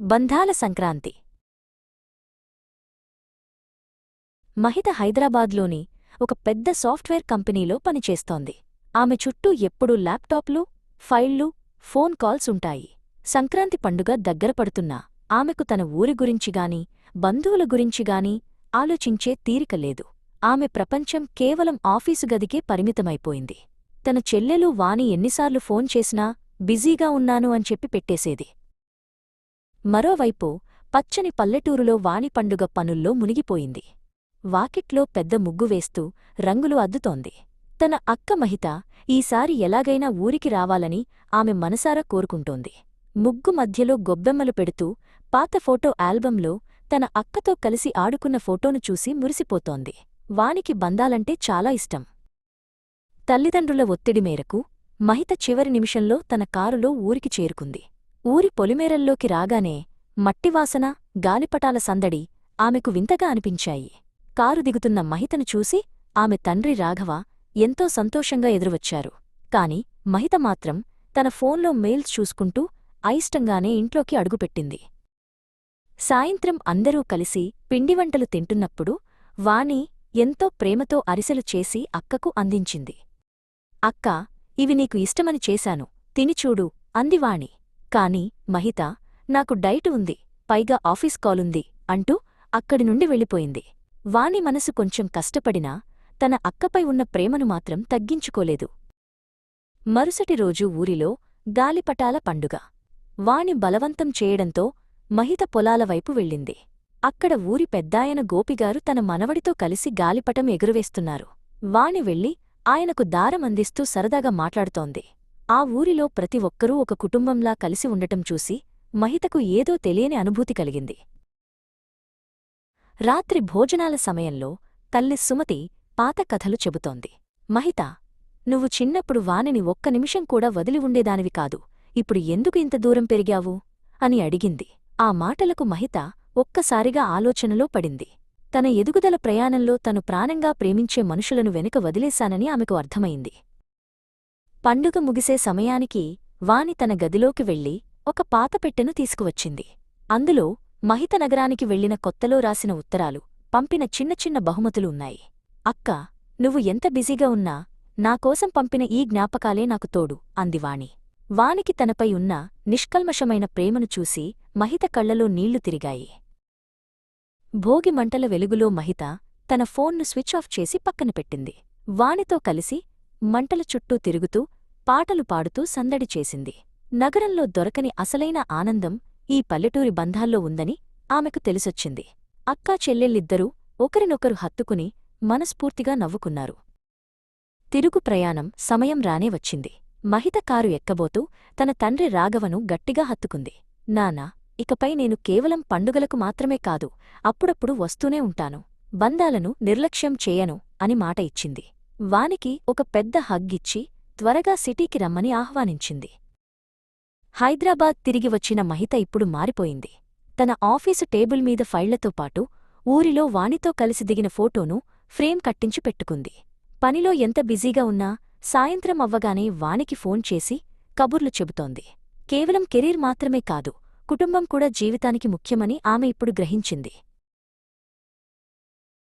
బంధాల సంక్రాంతి. మహిత హైదరాబాద్లోని ఒక పెద్ద సాఫ్ట్వేర్ కంపెనీలో పనిచేస్తోంది. ఆమె చుట్టూ ఎప్పుడూ ల్యాప్టాప్లు ఫైళ్ళు ఫోన్ కాల్స్ ఉంటాయి. సంక్రాంతి పండుగ దగ్గర పడుతున్నా ఆమెకు తన ఊరి గురించిగాని బంధువుల గురించిగాని ఆలోచించే తీరిక లేదు. ఆమె ప్రపంచం కేవలం ఆఫీసు గదికే పరిమితమైపోయింది. తన చెల్లెలు వాని ఎన్నిసార్లు ఫోన్ చేసినా బిజీగా ఉన్నాను అని చెప్పి పెట్టేసేది. మరోవైపు పచ్చని పల్లెటూరులో వాణి పండుగ పనుల్లో మునిగిపోయింది. వాకిట్లో పెద్ద ముగ్గు వేస్తూ రంగులు అద్దుతోంది. తన అక్క మహిత ఈసారి ఎలాగైనా ఊరికి రావాలని ఆమె మనసారా కోరుకుంటోంది. ముగ్గు మధ్యలో గొబ్బెమ్మలు పెడుతూ పాత ఫోటో ఆల్బంలో తన అక్కతో కలిసి ఆడుకున్న ఫోటోను చూసి మురిసిపోతోంది. వానికి బందాలంటే చాలా ఇష్టం. తల్లిదండ్రుల ఒత్తిడి మేరకు మహిత చివరి నిమిషంలో తన కారులో ఊరికి చేరుకుంది. ఊరి పొలిమేరల్లోకి రాగానే మట్టివాసన గాలిపటాల సందడి ఆమెకు వింతగా అనిపించాయి. కారు దిగుతున్న మహితను చూసి ఆమె తండ్రి రాఘవ ఎంతో సంతోషంగా ఎదురువచ్చారు. కాని మహిత మాత్రం తన ఫోన్లో మెయిల్స్ చూసుకుంటూ అయిష్టంగానే ఇంట్లోకి అడుగుపెట్టింది. సాయంత్రం అందరూ కలిసి పిండివంటలు తింటున్నప్పుడు వాణి ఎంతో ప్రేమతో అరిసెలు చేసి అక్కకు అందించింది. అక్క ఇవి నీకు ఇష్టమని చేశాను. తినిచూడు అంది వాణి. కాని మహిత నాకు డైట్ ఉంది పైగా ఆఫీస్ కాలుంది అంటూ అక్కడి నుండి వెళ్ళిపోయింది. వాణి మనసు కొంచెం కష్టపడినా తన అక్కపై ఉన్న ప్రేమను మాత్రం తగ్గించుకోలేదు. మరుసటి రోజు ఊరిలో గాలిపటాల పండుగ. వాణి బలవంతం చేయడంతో మహిత పొలాల వైపు వెళ్ళింది. అక్కడ ఊరి పెద్దాయన గోపిగారు తన మనవడితో కలిసి గాలిపటం ఎగురువేస్తున్నారు. వాణి వెళ్ళి ఆయనకు దారం అందిస్తూ సరదాగా మాట్లాడుతోంది. ఆ ఊరిలో ప్రతి ఒక్కరూ ఒక కుటుంబంలా కలిసి ఉండటం చూసి మహితకు ఏదో తెలియని అనుభూతి కలిగింది. రాత్రి భోజనాల సమయంలో తల్లి సుమతి పాత కథలు చెబుతోంది. మహిత నువ్వు చిన్నప్పుడు వానిని ఒక్క నిమిషం కూడా వదిలి ఉండేదానివి కాదు. ఇప్పుడు ఎందుకు ఇంత దూరం పెరిగావు? అని అడిగింది. ఆ మాటలకు మహిత ఒక్కసారిగా ఆలోచనలో పడింది. తన ఎదుగుదల ప్రయాణంలో తను ప్రాణంగా ప్రేమించే మనుషులను వెనుక వదిలేశానని ఆమెకు అర్థమైంది. పండుగ ముగిసే సమయానికి వాని తన గదిలోకి వెళ్ళి ఒక పాతపెట్టెను తీసుకువచ్చింది. అందులో మహిత నగరానికి వెళ్ళిన కొత్తలో రాసిన ఉత్తరాలు పంపిన చిన్న చిన్న బహుమతులు ఉన్నాయి. అక్క నువ్వు ఎంత బిజీగా ఉన్నా నాకోసం పంపిన ఈ జ్ఞాపకాలే నాకు తోడు అంది వాణి. వానికి తనపై ఉన్న నిష్కల్మషమైన ప్రేమను చూసి మహిత కళ్ళలో నీళ్ళు తిరిగాయి. భోగి మంటల వెలుగులో మహిత తన ఫోన్ను స్విచ్ ఆఫ్ చేసి పక్కన పెట్టింది. వానితో కలిసి మంటల చుట్టూ తిరుగుతూ పాటలు పాడుతూ సందడి చేసింది. నగరంలో దొరకని అసలైన ఆనందం ఈ పల్లెటూరి బంధాల్లో ఉందని ఆమెకు తెలిసొచ్చింది. అక్కా చెల్లెళ్ళిద్దరూ ఒకరినొకరు హత్తుకుని మనస్ఫూర్తిగా నవ్వుకున్నారు. తిరుగు ప్రయాణం సమయం రానే వచ్చింది. మహిత కారు ఎక్కబోతూ తన తండ్రి రాఘవను గట్టిగా హత్తుకుంది. నానా ఇకపై నేను కేవలం పండుగలకు మాత్రమే కాదు అప్పుడప్పుడు వస్తూనే ఉంటాను. బంధాలను నిర్లక్ష్యం చేయను అని మాట ఇచ్చింది. వానికి ఒక పెద్ద హగ్గిచ్చి త్వరగా సిటీకి రమ్మని ఆహ్వానించింది. హైదరాబాద్ తిరిగి వచ్చిన మహిత ఇప్పుడు మారిపోయింది. తన ఆఫీసు టేబుల్ మీద ఫైళ్ళతో పాటు ఊరిలో వానితో కలిసి దిగిన ఫోటోను ఫ్రేమ్ కట్టించి పెట్టుకుంది. పనిలో ఎంత బిజీగా ఉన్నా సాయంత్రం అవ్వగానే వానికి ఫోన్ చేసి కబుర్లు చెబుతోంది. కేవలం కెరీర్ మాత్రమే కాదు కుటుంబం కూడా జీవితానికి ముఖ్యమని ఆమె ఇప్పుడు గ్రహించింది.